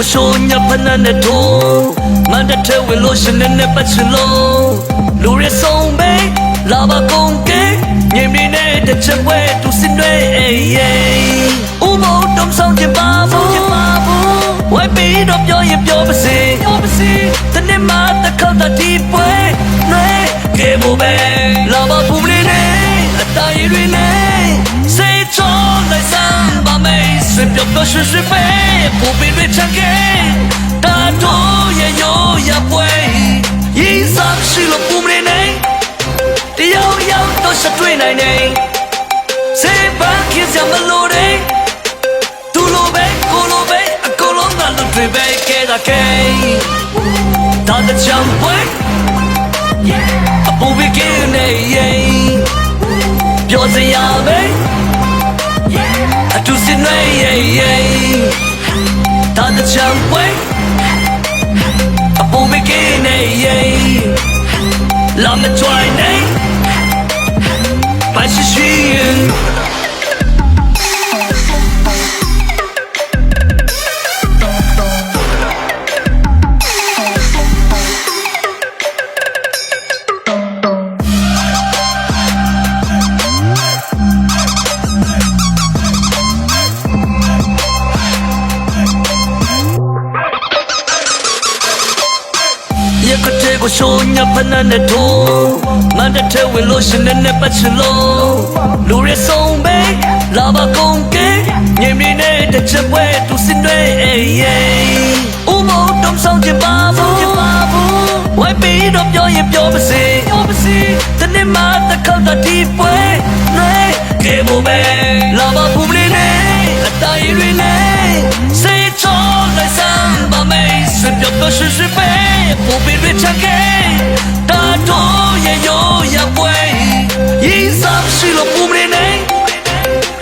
ကိုရှိုးညဖနနဲ့ထိုးမန်တထဲဝင်လို့ရှင်နဲ့နဲ့ပတ်ချလို့လူရဆုံးပဲလာပါကုန်ကဲညင်မီနဲ့တစ်ချက်ဝဲသူစင်တွေအေးယေဥမောတုံဆောင်ချင်ပါဘူးချင်ပါဘူးဝိုက်ပြီးတော့ပြောရင်ပြောပါစေပြောပါစေတနေ့မှတစ်ခေါက်တည်းဒီပွဲနွေကဲမို့ပဲလာပါဘူးလေးနဲ့အတိုင်းရင်းနဲ့စေချောလိုက်စမ်းပါမယ်ဆွေပြောပြောရွှေရွှေပဲ ပူပင်တွေချန်ကဲတာတော့ရဲ့ရောရပွဲရေးစားရှိလို့ပူမနေနဲ့တယောက်ယောက်တော့ရှတွေ့နိုင်နေစေပန်းခင်စမလို့တဲ့သူလိုပဲကိုလိုပဲအကုန်လုံးကလူတွေပဲကဲတာကဲတာတချမ်းပွဲအပူပင်ကနေပြောစရာပဲအတူစင်နေရဲ့ရဲ့တာတချံပွဲအပေါ် မကနေရဲ့လာမကြွိုင်နေပါရှိရှိရင် ကတဲ့ကိုရှိုးညဖနနဲ့ထိုးမန်တထဲဝင်လို့ရှင်နဲ့နဲ့ပတ်ချလို့လူရဆုံးပဲလာပါကုန်ကဲညင်မီနဲ့တစ်ချက်ပွဲသူစင်တွေအေးယေဥမောတုံဆောင်ချင်ပါဘူးချင်ပါဘူးဝိုက်ပြီးတော့ပြောရင်ပြောပါစေပြောပါစေတနေ့မှတစ်ခေါက်တည်းဒီပွဲနွေကဲမို့ပဲလာပါဘူးလေးနဲ့အတိုင်းရင်းနဲ့စေချောလိုက်စမ်းပါမယ်ဆွေပြောပြောရွှေရွှေပဲပူပင်တွေချန်ကဲတာတော့ရဲ့ရောရပွဲ ရေးစားရှိလို့ပူမနေနဲ့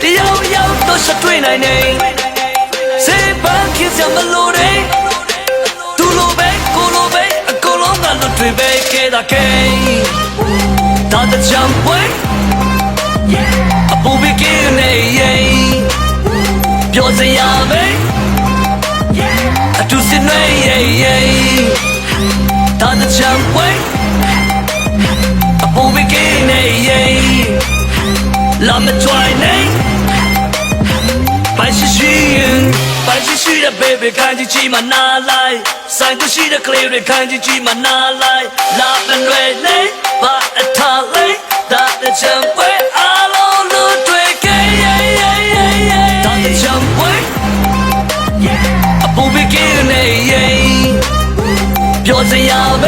တယောက်ယောက်တော့ရှတွေ့နိုင်နေစေပန်းခင်စမလို့တဲ့သူလိုပဲကိုလိုပဲအကုန်လုံးကလူတွေပဲကဲတာကဲတာတချမ်းပွဲအပူပင်ကနေပြောစရာပဲအတူစ 咱们在内百姓心，百姓需要，爸爸干起芝麻拿来，生个死的，爷爷干起芝麻拿来。咱们瑞丽把爱他嘞，大得像鬼，阿拉乐对起，大得像鬼，不被狗勒，表现也美，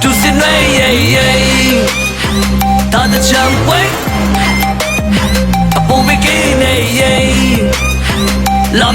都是瑞丽。 တူစင်နေရဲ့တာတချံပွဲအပူပင်ကနေလာ